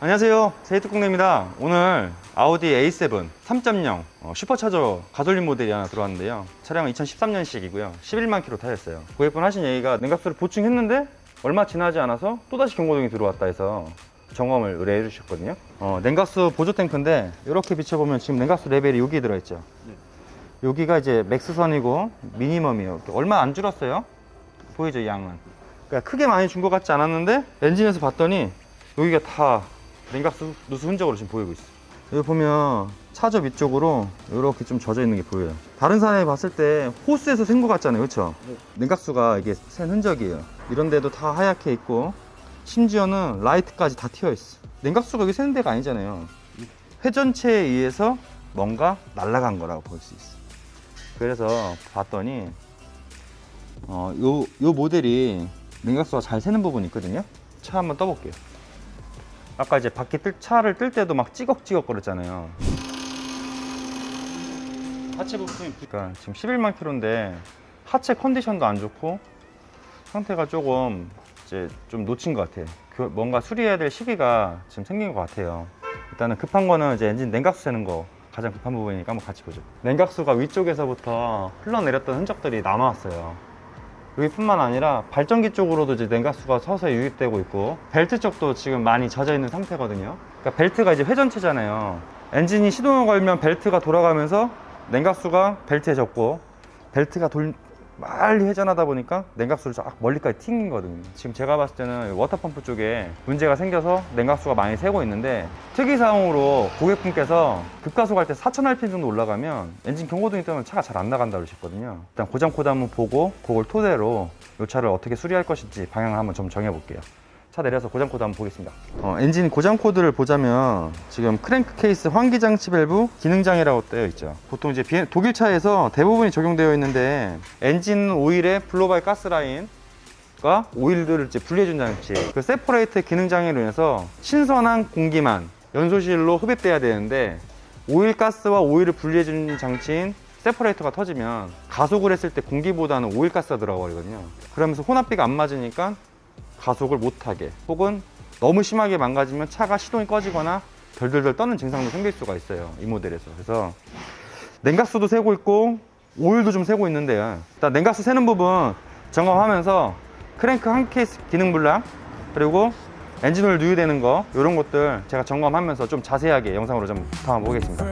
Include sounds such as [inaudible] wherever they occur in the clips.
안녕하세요. 세이트공대입니다. 오늘 아우디 A7 3.0 어, 슈퍼차저 가솔린 모델이 하나 들어왔는데요. 차량은 2013년식이고요. 11만 킬로 타였어요. 고객분 하신 얘기가 냉각수를 보충했는데 얼마 지나지 않아서 또다시 경고등이 들어왔다 해서 점검을 의뢰해 주셨거든요. 어, 냉각수 보조 탱크인데 이렇게 비춰보면 지금 냉각수 레벨이 여기 들어있죠. 여기가 이제 맥스선이고 미니멈이에요. 얼마 안 줄었어요. 보이죠 이 양은. 그러니까 크게 많이 준 것 같지 않았는데 엔진에서 봤더니 여기가 다 냉각수 누수 흔적으로 지금 보이고 있어. 여기 보면 차저 밑쪽으로 이렇게 좀 젖어 있는 게 보여요. 다른 사람이 봤을 때 호스에서 샌 것 같잖아요, 그렇죠? 냉각수가 이게 샌 흔적이에요. 이런 데도 다 하얗게 있고 심지어는 라이트까지 다 튀어 있어. 냉각수가 여기 새는 데가 아니잖아요. 회전체에 의해서 뭔가 날아간 거라고 볼 수 있어. 그래서 봤더니 어, 요, 요 모델이 냉각수가 잘 새는 부분이 있거든요. 차 한번 떠볼게요. 아까 이제 밖에 뜰, 차를 뜰 때도 막 찌걱찌걱 거렸잖아요. 하체 부품이 그러니까 지금 11만 킬로인데 하체 컨디션도 안 좋고 상태가 조금 이제 좀 놓친 것 같아. 그 뭔가 수리해야 될 시기가 지금 생긴 것 같아요. 일단은 급한 거는 이제 엔진 냉각수 새는 거 가장 급한 부분이니까 한번 같이 보죠. 냉각수가 위쪽에서부터 흘러내렸던 흔적들이 남아왔어요. 여기뿐만 아니라 발전기 쪽으로도 이제 냉각수가 서서히 유입되고 있고 벨트 쪽도 지금 많이 젖어 있는 상태거든요. 그러니까 벨트가 이제 회전체잖아요. 엔진이 시동을 걸면 벨트가 돌아가면서 냉각수가 벨트에 젖고 벨트가 돌 빨리 회전하다 보니까 냉각수를 쫙 멀리까지 튕기거든요. 지금 제가 봤을 때는 워터펌프 쪽에 문제가 생겨서 냉각수가 많이 새고 있는데 특이사항으로 고객분께서 급가속 할때 4000rpm 정도 올라가면 엔진 경고등이 뜨면 차가 잘 안 나간다고 그러셨거든요. 일단 고장 코드 한번 보고 그걸 토대로 이 차를 어떻게 수리할 것인지 방향을 한번 좀 정해볼게요. 차 내려서 고장 코드 한번 보겠습니다. 어, 엔진 고장 코드를 보자면 지금 크랭크 케이스 환기 장치 밸브 기능 장애라고 되어 있죠. 보통 이제 비- 독일 차에서 대부분이 적용되어 있는데 엔진 오일의 블로바이 가스 라인과 오일들을 이제 분리해준 장치, 그 세퍼레이트 기능 장애로 인해서 신선한 공기만 연소실로 흡입돼야 되는데 오일 가스와 오일을 분리해준 장치인 세퍼레이터가 터지면 가속을 했을 때 공기보다는 오일 가스가 들어가 버리거든요. 그러면서 혼합비가 안 맞으니까 가속을 못하게 혹은 너무 심하게 망가지면 차가 시동이 꺼지거나 덜덜덜 떠는 증상도 생길 수가 있어요 이 모델에서. 그래서 냉각수도 새고 있고 오일도 좀 새고 있는데요. 일단 냉각수 새는 부분 점검하면서 크랭크 한 케이스 기능 불량 그리고 엔진 오일 누유되는 거 이런 것들 제가 점검하면서 좀 자세하게 영상으로 좀 담아보겠습니다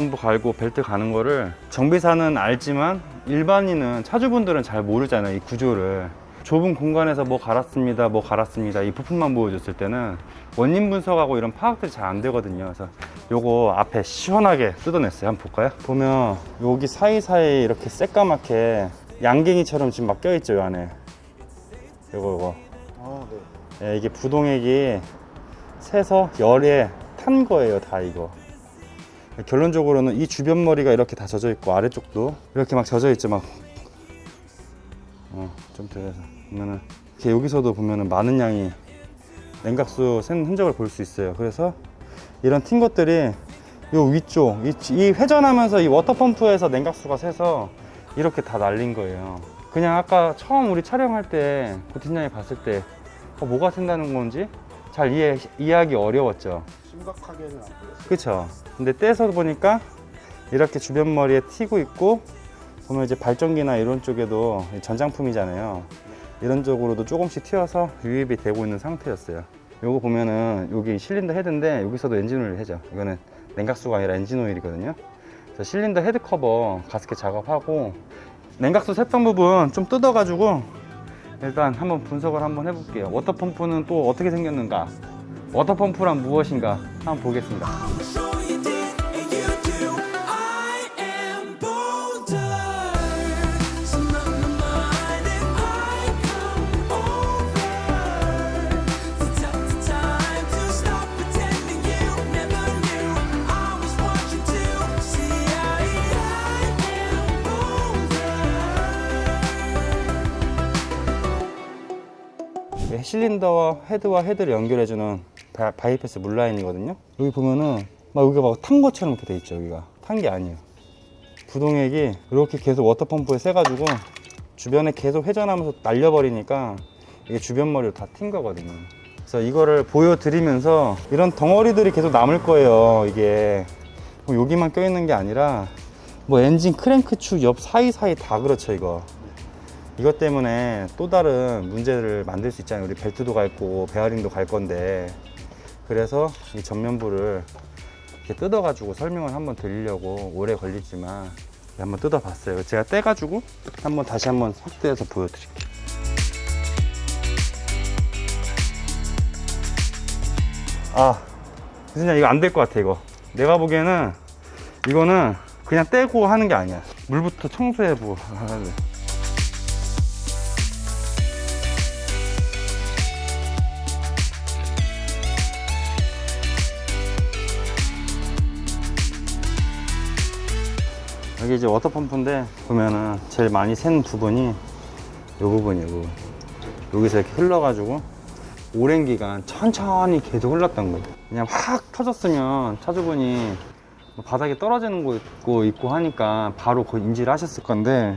워터펌프 갈고 벨트 가는 거를 정비사는 알지만 일반인은 차주분들은 잘 모르잖아요 이 구조를. 좁은 공간에서 뭐 갈았습니다 뭐 갈았습니다 이 부품만 보여줬을 때는 원인 분석하고 이런 파악들이 잘 안 되거든요. 그래서 요거 앞에 시원하게 뜯어냈어요. 한번 볼까요? 보면 여기 사이사이 이렇게 새까맣게 양갱이처럼 지금 막 껴있죠 요 안에. 요거 요거. 예, 이게 부동액이 새서 열에 탄 거예요 다 이거 결론적으로는 이 주변 머리가 이렇게 다 젖어 있고 아래쪽도 이렇게 막 젖어 있죠 막. 어, 좀 들어서 보면은 이렇게 여기서도 보면은 많은 양이 냉각수 샌 흔적을 볼 수 있어요. 그래서 이런 튄 것들이 요 위쪽 이, 이 회전하면서 이 워터펌프에서 냉각수가 새서 이렇게 다 날린 거예요. 그냥 아까 처음 우리 촬영할 때 고팀장이 봤을 때 어, 뭐가 샌다는 건지 잘 이해 이해하기 어려웠죠. 심각하게는 안 보였어요. 그쵸. 근데 떼서 보니까 이렇게 주변 머리에 튀고 있고 보면 이제 발전기나 이런 쪽에도 전장품이잖아요. 이런 쪽으로도 조금씩 튀어서 유입이 되고 있는 상태였어요. 요거 보면은 여기 실린더 헤드인데 여기서도 엔진 오일 해죠 이거는 냉각수가 아니라 엔진 오일이거든요. 그래서 실린더 헤드 커버 가스켓 작업하고 냉각수 샜던 부분 좀 뜯어 가지고 일단 한번 분석을 한번 해볼게요. 워터펌프는 또 어떻게 생겼는가? 워터펌프란 무엇인가? 한번 보겠습니다. 실린더와 헤드와 헤드를 연결해주는 바, 바이패스 물라인이거든요. 여기 보면은 막 여기가 막 탄 것처럼 이렇게 돼 있죠. 여기가 탄 게 아니에요. 부동액이 이렇게 계속 워터펌프에 세가지고 주변에 계속 회전하면서 날려버리니까 이게 주변 머리로 다 튄 거거든요. 그래서 이거를 보여드리면서 이런 덩어리들이 계속 남을 거예요. 이게 뭐 여기만 껴있는 게 아니라 뭐 엔진 크랭크 축 옆 사이사이 다 그렇죠 이거. 이것 때문에 또 다른 문제를 만들 수 있잖아요. 우리 벨트도 갈 거고 베어링도 갈 건데 그래서 이 전면부를 이렇게 뜯어가지고 설명을 한번 드리려고 오래 걸리지만 한번 뜯어봤어요. 제가 떼가지고 한번 다시 한번 확대해서 보여드릴게요. 아, 진짜 이거 안 될 것 같아 이거. 내가 보기에는 이거는 그냥 떼고 하는 게 아니야. 물부터 청소해보고 [laughs] 여기 이제 워터펌프인데 보면은 제일 많이 샌 부분이 요 부분이에요. 요 부분. 여기서 이렇게 흘러가지고 오랜 기간 천천히 계속 흘렀던 거예요. 그냥 확 터졌으면 차주분이 뭐 바닥에 떨어지는 거 있고, 있고 하니까 바로 그 인지를 하셨을 건데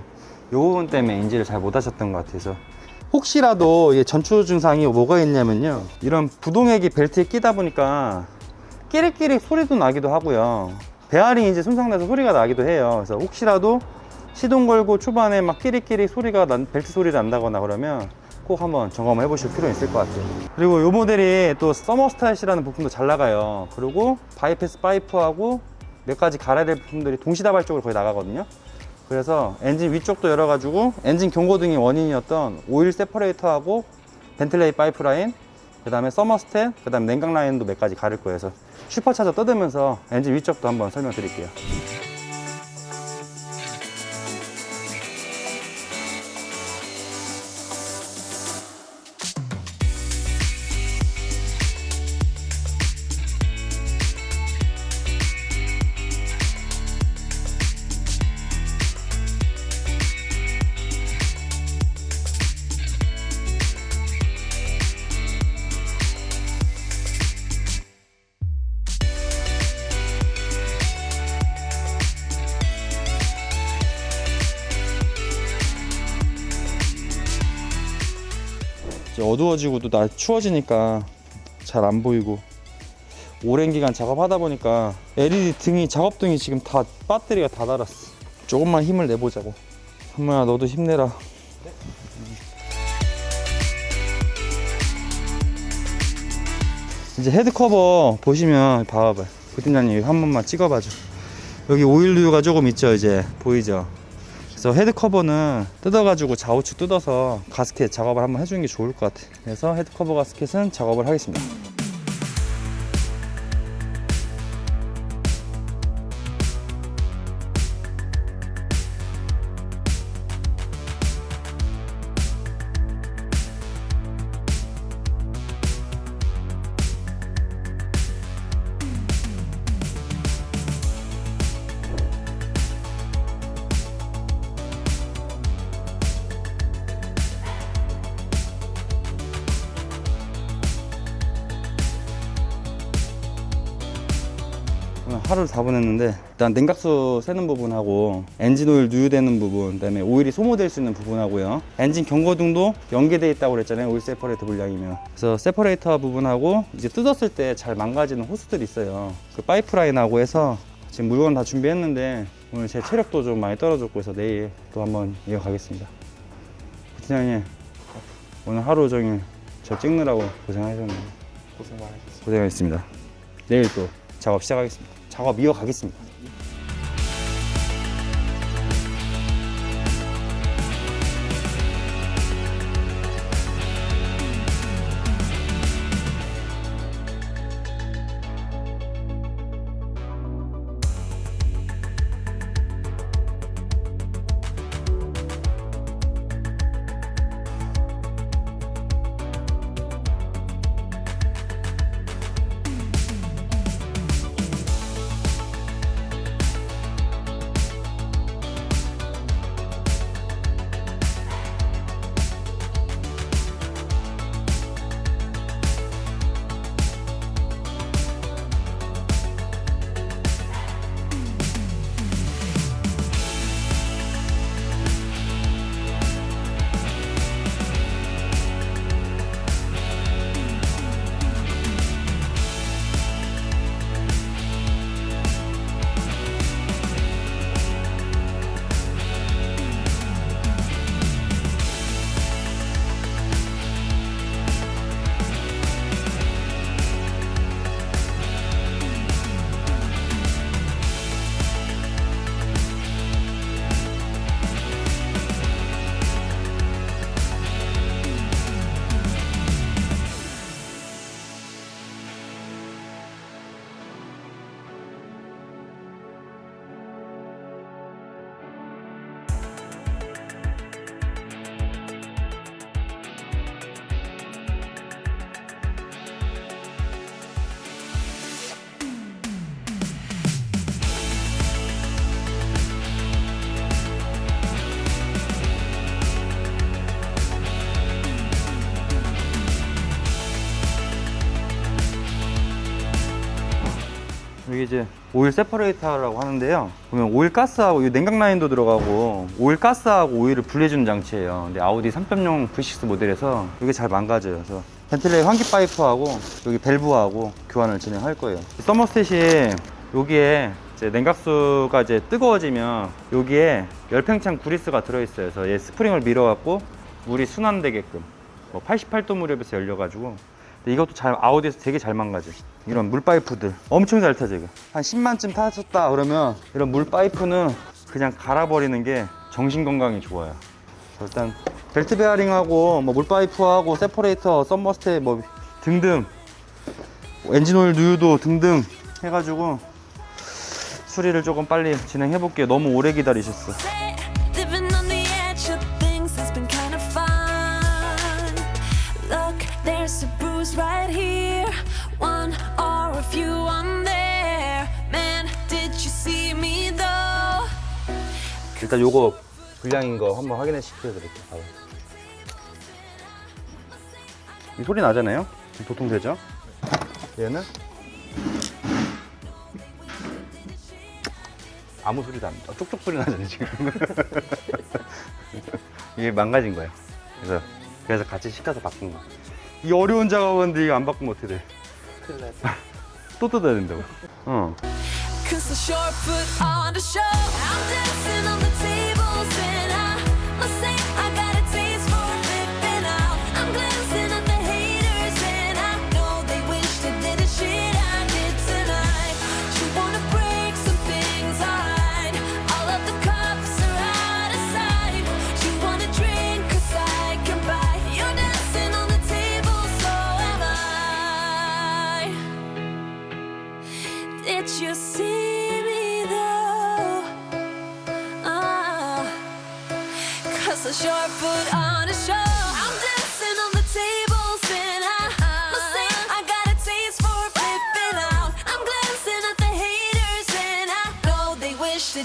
요 부분 때문에 인지를 잘 못 하셨던 것 같아서 혹시라도 이게 전초 증상이 뭐가 있냐면요 이런 부동액이 벨트에 끼다 보니까 끼리끼리 소리도 나기도 하고요 베어링이 이제 손상돼서 소리가 나기도 해요. 그래서 혹시라도 시동 걸고 초반에 막 끼리끼리 소리가 난, 벨트 소리 난다거나 그러면 꼭 한번 점검해 보실 필요 있을 것 같아요. 그리고 이 모델이 또 서머스탯이라는 부품도 잘 나가요. 그리고 바이패스 파이프하고 몇 가지 갈아야 될 부품들이 동시다발적으로 거의 나가거든요. 그래서 엔진 위쪽도 열어가지고 엔진 경고등이 원인이었던 오일 세퍼레이터하고 벤틀레이 파이프라인 그 다음에 서머스탯 그 다음에 냉각 라인도 몇 가지 가릴 거예요. 그래서 슈퍼차저 뜯으면서 엔진 위쪽도 한번 설명드릴게요 어두워지고 또 날 추워지니까 잘 안 보이고 오랜 기간 작업하다 보니까 LED 등이 작업 등이 지금 다 배터리가 다 닳았어. 조금만 힘을 내보자고. 한모야 너도 힘내라. 이제 헤드 커버 보시면 봐봐요. 부팀장님 한 번만 찍어봐줘. 여기 오일 누유가 조금 있죠 이제 보이죠 그래서 헤드 커버는 뜯어가지고 좌우측 뜯어서 가스켓 작업을 한번 해주는 게 좋을 것 같아. 그래서 헤드 커버 가스켓은 작업을 하겠습니다. 하루를 다 보냈는데 일단 냉각수 새는 부분하고 엔진 오일 누유되는 부분 그다음에 오일이 소모될 수 있는 부분하고요. 엔진 경고등도 연계돼 있다고 그랬잖아요 오일 세퍼레이터 물량이면. 그래서 세퍼레이터 부분하고 이제 뜯었을 때 잘 망가지는 호스들이 있어요. 그 파이프라인하고 해서 지금 물건 다 준비했는데 오늘 제 체력도 좀 많이 떨어졌고 해서 내일 또 한번 이어가겠습니다. 부팀장님 오늘 하루 종일 저 찍느라고 고생하셨네요. 고생 많으셨습니다. 고생하셨습니다. 내일 또 작업 시작하겠습니다 작업 이어가겠습니다 오일 세퍼레이터라고 하는데요. 보면 오일 가스하고 이 냉각 라인도 들어가고 오일 가스하고 오일을 분리해주는 장치예요. 근데 아우디 3.0 V6 모델에서 이게 잘 망가져요. 그래서 벤틀레이 환기 파이프하고 여기 밸브하고 교환을 진행할 거예요. 서머스탯이 여기에 이제 냉각수가 이제 뜨거워지면 여기에 열팽창 구리스가 들어있어요. 그래서 얘 스프링을 밀어갖고 물이 순환되게끔 뭐 88도 무렵에서 열려가지고 근데 이것도 잘 아우디에서 되게 잘 망가져. 이런 물 파이프들 엄청 잘 타죠 이거. 한 10만쯤 타셨다 그러면 이런 물 파이프는 그냥 갈아버리는 게 정신 건강에 좋아요. 일단 벨트 베어링하고 뭐 물 파이프하고 세퍼레이터, 썸머스테 뭐 등등 엔진 오일 누유도 등등 해가지고 수리를 조금 빨리 진행해 볼게요. 너무 오래 기다리셨어. Right here, 일단 요거 불량인 거 한번 확인해 시켜드릴게요. 봐봐. 이 소리 나잖아요? 도통 되죠? 얘는 아무 소리도 안 나. 쪽쪽 소리 나잖아요 지금. [laughs] 이게 망가진 거예요. 그래서 그래서 같이 시켜서 바꾼 거. 이 어려운 작업인데 이거 안 바꾸면 어떻게 돼? [laughs] 또 뜯어야 된다고. 어. Cause the short put on the show. I'm dancing on the tables and I must say cause the short put on a show. A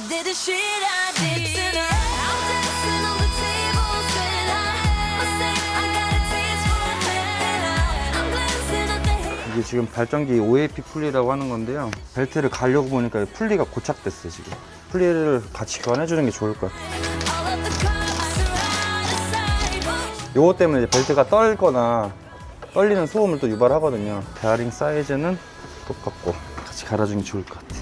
did a. 이게 지금 발전기 OAP 풀리라고 하는 건데요. 벨트를 가려고 보니까 풀리가 고착됐어요, 지금. 풀리를 같이 교환해주는 게 좋을 것 같아요. 요거 때문에 이제 벨트가 떨거나 떨리는 소음을 또 유발하거든요. 베어링 사이즈는 똑같고 같이 갈아주는 게 좋을 것 같아요.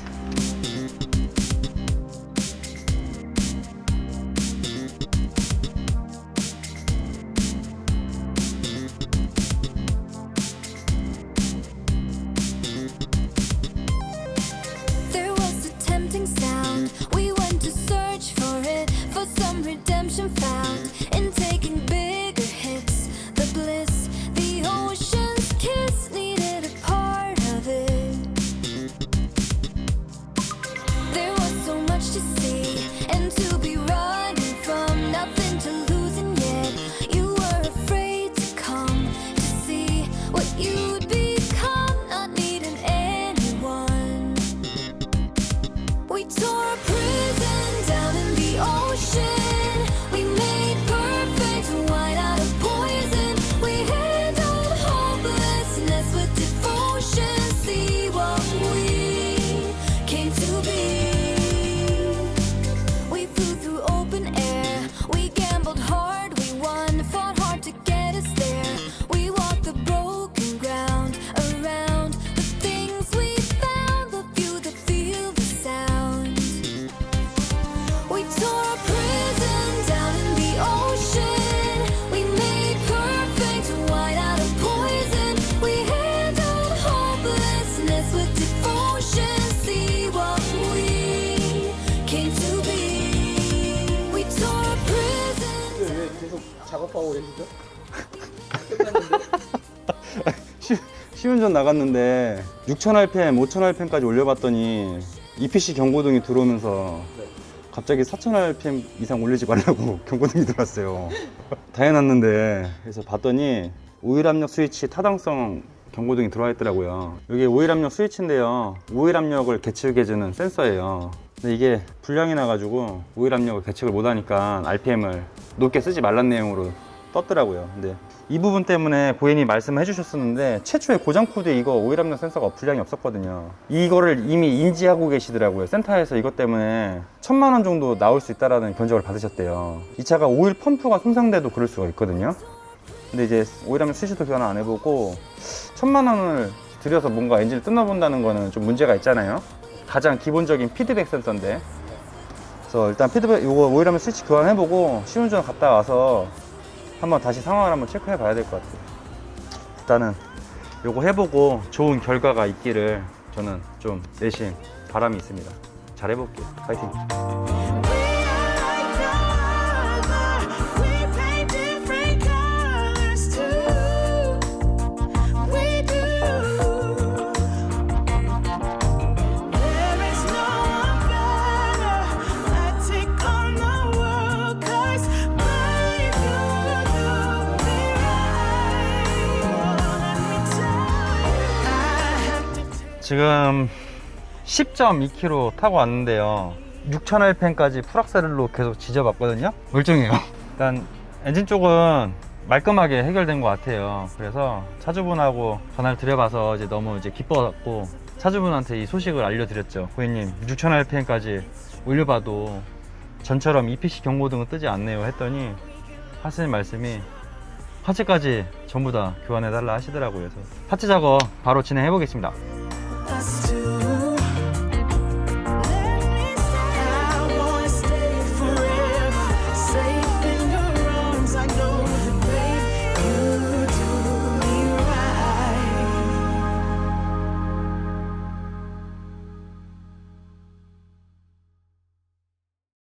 3년 전 나갔는데 6,000rpm, 5,000rpm까지 올려봤더니 EPC 경고등이 들어오면서 갑자기 4,000rpm 이상 올리지 말라고 [laughs] 경고등이 들어왔어요. [laughs] 다 해놨는데 그래서 봤더니 오일 압력 스위치 타당성 경고등이 들어와 있더라고요. 여기 오일 압력 스위치인데요. 오일 압력을 계측해주는 센서예요. 근데 이게 불량이 나가지고 오일 압력을 계측을 못하니까 RPM을 높게 쓰지 말란 내용으로 떴더라고요. 근데 이 부분 때문에 고객님이 말씀해 주셨었는데 최초의 고장 코드에 이거 오일 압력 센서가 불량이 없었거든요. 이거를 이미 인지하고 계시더라고요. 센터에서 이것 때문에 천만 원 정도 나올 수 있다라는 견적을 받으셨대요. 이 차가 오일 펌프가 손상돼도 그럴 수가 있거든요. 근데 이제 오일 압력 스위치도 교환 안 해보고 천만 원을 들여서 뭔가 엔진을 뜯어본다는 거는 좀 문제가 있잖아요. 가장 기본적인 피드백 센서인데. 그래서 일단 피드백 이거 오일 압력 스위치 교환해보고 시운전 갔다 와서 한번 다시 상황을 한번 체크해 봐야 될 것 같아요. 일단은 요거 해보고 좋은 결과가 있기를 저는 좀 내심 바람이 있습니다. 잘 해볼게요. 파이팅! 지금 10.2km 타고 왔는데요. 6000rpm까지 풀악셀로 계속 지져봤거든요. 멀쩡해요. [laughs] 일단 엔진 쪽은 말끔하게 해결된 것 같아요. 그래서 차주분하고 전화를 드려봐서 이제 너무 이제 기뻐갖고 차주분한테 이 소식을 알려드렸죠. 고객님 6000rpm까지 올려봐도 전처럼 EPC 경고등은 뜨지 않네요 했더니 하시는 말씀이 파츠까지 전부 다 교환해달라 하시더라고요. 그래서 파츠 작업 바로 진행해 보겠습니다.